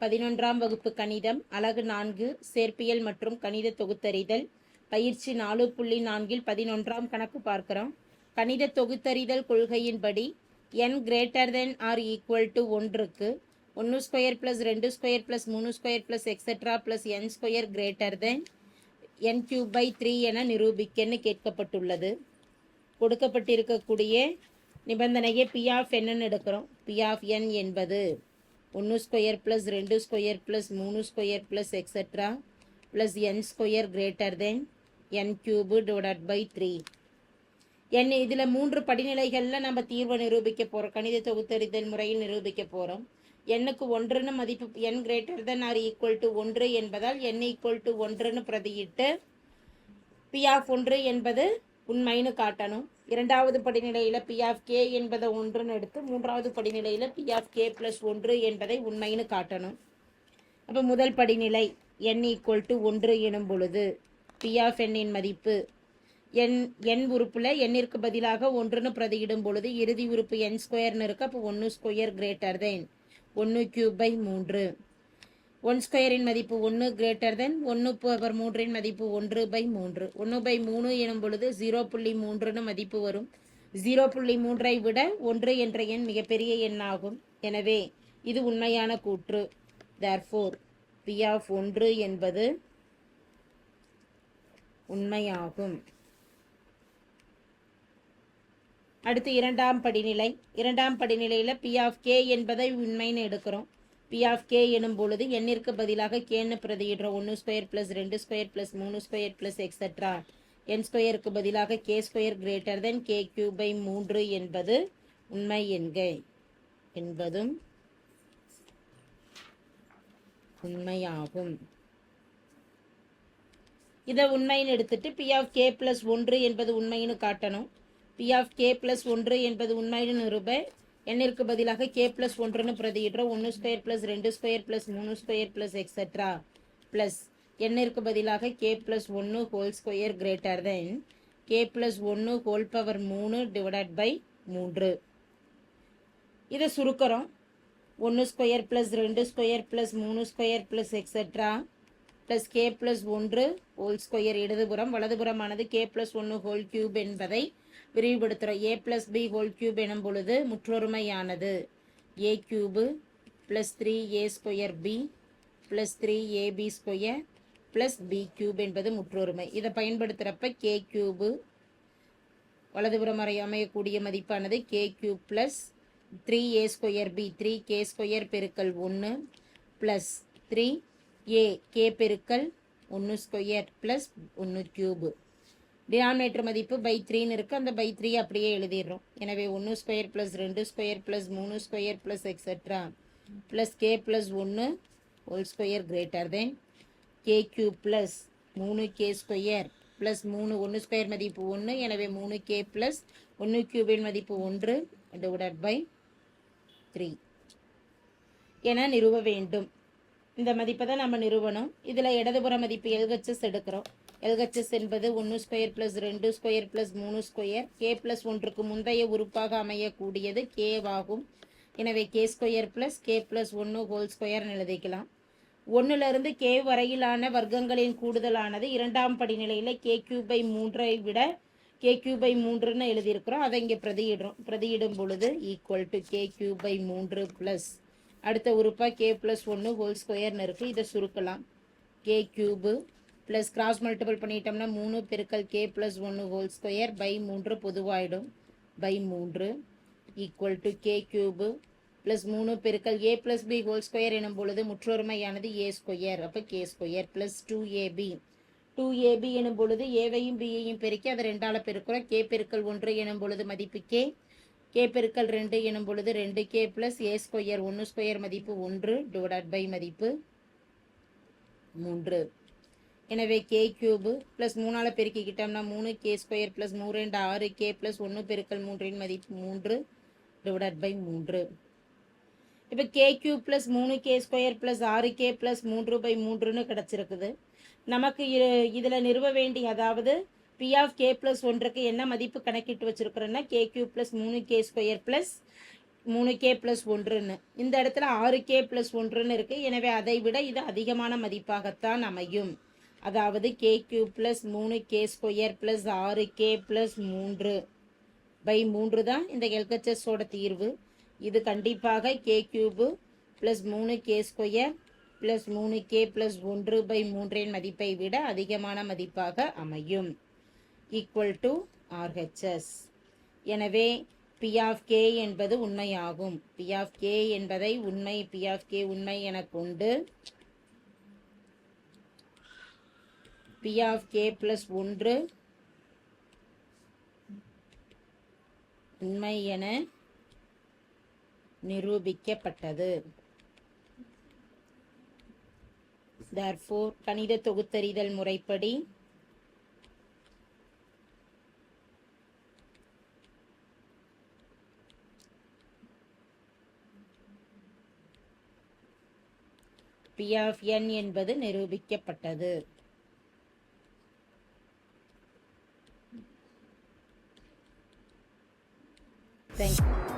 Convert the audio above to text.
பதினொன்றாம் வகுப்பு கணிதம் அலகு நான்கு சேர்ப்பியல் மற்றும் கணித தொகுத்தறிதல். பயிற்சி நாலு புள்ளி நான்கில் பதினொன்றாம் கணக்கு பார்க்கிறோம். கணித தொகுத்தறிதல் கொள்கையின்படி N greater than or equal to ஒன்றுக்கு ஒன்று ஸ்கொயர் ப்ளஸ் ரெண்டு ஸ்கொயர் ப்ளஸ் மூணு square plus extra plus N square greater than N cube by three என நிரூபிக்கன்னு கேட்கப்பட்டுள்ளது. கொடுக்கப்பட்டிருக்கக்கூடிய நிபந்தனையை பி ஆஃப் என்னன்னு எடுக்கிறோம். பி ஆஃப் என் என்பது ஒன்று ஸ்கொயர் ப்ளஸ் ரெண்டு ஸ்கொயர் ப்ளஸ் மூணு square plus extra plus N square greater than N cube divide by three N இதில் மூன்று படிநிலைகளில் நம்ம தீர்வை நிரூபிக்க போகிறோம் கணித தொகுத்தறிதல் முறையில் நிரூபிக்க போகிறோம் எண்ணுக்கு ஒன்றுன்னு மதிப்பு N greater than or equal to ஒன்று என்பதால் என் ஈக்குவல் டு ஒன்றுன்னு பிரதியிட்டு பி ஆஃப் ஒன்று என்பது உண்மைன்னு காட்டணும். இரண்டாவது படிநிலையில் பி ஆஃப் கே என்பதை ஒன்றுன்னு எடுத்து மூன்றாவது படிநிலையில் பி ஆஃப் கே ப்ளஸ் ஒன்று என்பதை உண்மைன்னு காட்டணும். அப்போ முதல் படிநிலை என் ஈக்குவல் டு ஒன்று எனும் பொழுது பி ஆஃப் எண்ணின் மதிப்பு என் என் உறுப்பில் எண்ணிற்கு பதிலாக ஒன்றுன்னு பிரதியிடும் பொழுது இறுதி உறுப்பு என் ஸ்கொயர்னு இருக்கு அப்போ ஒன்று ஸ்கொயர் கிரேட்டர் தென் ஒன்று கியூப் பை மூன்று. ஒன் ஸ்கொயரின் மதிப்பு ஒன்று கிரேட்டர் தென் ஒன்று பவர் மூன்றின் மதிப்பு ஒன்று பை மூன்று. ஒன்று பை மூணு எனும் பொழுது ஜீரோ புள்ளி மூன்றுன்னு மதிப்பு வரும். ஜீரோ புள்ளி மூன்றை விட ஒன்று என்ற எண் மிகப்பெரிய எண்ணாகும். எனவே இது உண்மையான கூற்று. தேர்ஃபோர் பி ஆஃப் ஒன்று என்பது உண்மையாகும். அடுத்து இரண்டாம் படிநிலை. இரண்டாம் படிநிலையில் பி ஆஃப் கே என்பதை உண்மைன்னு எடுக்கிறோம். பி ஆஃப் கே எனும் பொழுது எண்ணிற்கு பதிலாக கேன்னு பிரதியிடுறோம். ஒன்று ஸ்கொயர் ப்ளஸ் ரெண்டு ஸ்கொயர் ப்ளஸ் மூணு ஸ்கொயர் ப்ளஸ் எக்ஸட்ரா என் ஸ்கொயருக்கு பதிலாக K square greater than K cube by மூன்று என்பது உண்மை என்க என்பதும் உண்மையாகும். இதை உண்மைன்னு எடுத்துட்டு பி ஆஃப் கே ப்ளஸ் ஒன்று என்பது உண்மைன்னு காட்டணும். பி ஆஃப் கே ப்ளஸ் ஒன்று என்பது உண்மைன்னு நிரூப எண்ணிற்கு பதிலாக கே ப்ளஸ் ஒன்றுன்னு பிரதியிடுறோம். ஒன்று ஸ்கொயர் ப்ளஸ் ரெண்டு ஸ்கொயர் ப்ளஸ் மூணு ஸ்கொயர் ப்ளஸ் எக்ஸட்ரா ப்ளஸ் எண்ணிற்கு பதிலாக கே ப்ளஸ் ஒன்று whole square greater than K plus ஒன்று ஹோல் பவர் மூணு டிவைடட் பை மூன்று. இதை சுருக்கிறோம். ஒன்று ஸ்கொயர் ப்ளஸ் ரெண்டு ஸ்கொயர் ப்ளஸ் மூணு square plus extra plus K plus ஒன்று ஹோல் ஸ்கொயர் இடதுபுறம் வலதுபுறமானது கே ப்ளஸ் ஒன்று ஹோல் கியூப் என்பதை விரிவுபடுத்துகிறோம் A plus B whole cube எனும் பொழுது முற்றொருமையானது. A cube plus three A square B plus three AB square plus B cube என்பது முற்றொருமை. இதை பயன்படுத்துகிறப்ப கே கியூபு வலதுபுறம் அறை அமையக்கூடிய மதிப்பானது K cube plus three A square B three K square பெருக்கல் ஒன்று ப்ளஸ் த்ரீ ஏ கே பெருக்கல் ஒன்று ஸ்கொயர் ப்ளஸ் ஒன்று கியூபு டினாமினேட்டர் மதிப்பு பை த்ரீன்னு இருக்குது அந்த பை த்ரீ அப்படியே எழுதிடுறோம். எனவே ஒன்று ஸ்கொயர் ப்ளஸ் ரெண்டு ஸ்கொயர் ப்ளஸ் மூணு square plus extra plus K plus ஒன்று whole square greater than K cube plus மூணு கே ஸ்கொயர் ப்ளஸ் மூணு ஒன்று ஸ்கொயர் மதிப்பு ஒன்று எனவே மூணு கே ப்ளஸ் ஒன்று கியூபின் மதிப்பு ஒன்று டிவைட் பை த்ரீ என நிறுவ வேண்டும். இந்த மதிப்பை தான் நம்ம நிறுவனம். இதில் இடதுபுற மதிப்பு எல்ஹெச்எஸ் எடுக்கிறோம். எல்ஹெச்எஸ் என்பது ஒன்று ஸ்கொயர் ப்ளஸ் ரெண்டு ஸ்கொயர் ப்ளஸ் மூணு ஸ்கொயர் கே ப்ளஸ் ஒன்றுக்கு முந்தைய உறுப்பாக அமையக்கூடியது கேவாகும் எனவே K square plus K plus ஒன்று ஹோல் ஸ்கொயர்னு எழுதிக்கலாம். ஒன்றுலேருந்து கே வரையிலான வர்க்கங்களின் கூடுதலானது இரண்டாம் படிநிலையில் கே கியூபை மூன்றை விட கே கியூபை மூன்றுன்னு எழுதியிருக்கிறோம். அதை இங்கே பிரதியிடுறோம். பிரதியிடும் பொழுது ஈக்குவல் டு கே கியூபை மூன்று ப்ளஸ் அடுத்த உறுப்பாக கே ப்ளஸ் ஒன்று ஹோல் ஸ்கொயர்னு இருக்குது இதை சுருக்கலாம். K cube plus cross multiple பண்ணிட்டோம்னா மூணு பெருக்கல் கே ப்ளஸ் ஒன்று ஹோல் ஸ்கொயர் பை மூன்று பொதுவாயிடும். பை மூன்று equal to K cube plus மூணு பெருக்கல் A plus B whole square எனும் பொழுது முற்றொருமையானது ஏ ஸ்கொயர் அப்போ K square plus two AB two AB எனும் பொழுது ஏவையும் பியையும் பெருக்கி அதை ரெண்டால் பெருக்கிறோம். கே பெருக்கல் ஒன்று எனும் பொழுது மதிப்பு கே கே பெருக்கல் ரெண்டு எனும் பொழுது ரெண்டு கே ப்ளஸ் ஏ ஸ்கொயர் ஒன்று ஸ்கொயர் மதிப்பு ஒன்று டிவைடட் பை மதிப்பு மூன்று. எனவே கே கியூபு ப்ளஸ் மூணால் பெருக்கிக்கிட்டோம்னா மூணு கே ஸ்கொயர் ப்ளஸ் மூணு ரெண்டு ஆறு கே ப்ளஸ் ஒன்று பெருக்கல் மூன்றின் மதிப்பு மூன்று டிவைடட் பை மூன்று. இப்போ கே கியூ ப்ளஸ் மூணு கே ஸ்கொயர் ப்ளஸ் ஆறு கே ப்ளஸ் மூன்று பை மூன்றுன்னு கிடச்சிருக்குது. நமக்கு இதில் நிறுவ வேண்டிய அதாவது பி ஆஃப் கே ப்ளஸ் ஒன்றுக்கு என்ன மதிப்பு கணக்கிட்டு வச்சுருக்குறோன்னா கே கியூ ப்ளஸ் மூணு கே ஸ்கொயர் ப்ளஸ் மூணு கே ப்ளஸ் ஒன்றுன்னு. இந்த இடத்துல ஆறு கே ப்ளஸ் ஒன்றுன்னு இருக்குது எனவே அதை விட இது அதிகமான மதிப்பாகத்தான் அமையும். அதாவது கே கியூ ப்ளஸ் மூணு கே ஸ்கொயர் ப்ளஸ் ஆறு கே ப்ளஸ் மூன்று பை மூன்று தான் இந்த எல்கச்சஸோட தீர்வு. இது கண்டிப்பாக கே கியூபு ப்ளஸ் மூணு கே ஸ்கொயர் ப்ளஸ் மூணு கே ப்ளஸ் ஒன்று பை மூன்றின் மதிப்பை விட அதிகமான மதிப்பாக அமையும். ஈக்குவல் டு ஆர்ஹெச்எஸ் எனவே பி ஆஃப் கே என்பது உண்மையாகும். பி ஆஃப் கே என்பதை உண்மை பி ஆஃப் கே உண்மை என கொண்டு பி ஆஃப் கே ப்ளஸ் ஒன்று உண்மை என நிரூபிக்கப்பட்டது. தர்ஃபோர் கணித தொகுத்தறிதல் முறைப்படி பி ஆஃப் என் என்பது நிரூபிக்கப்பட்டது Thank you.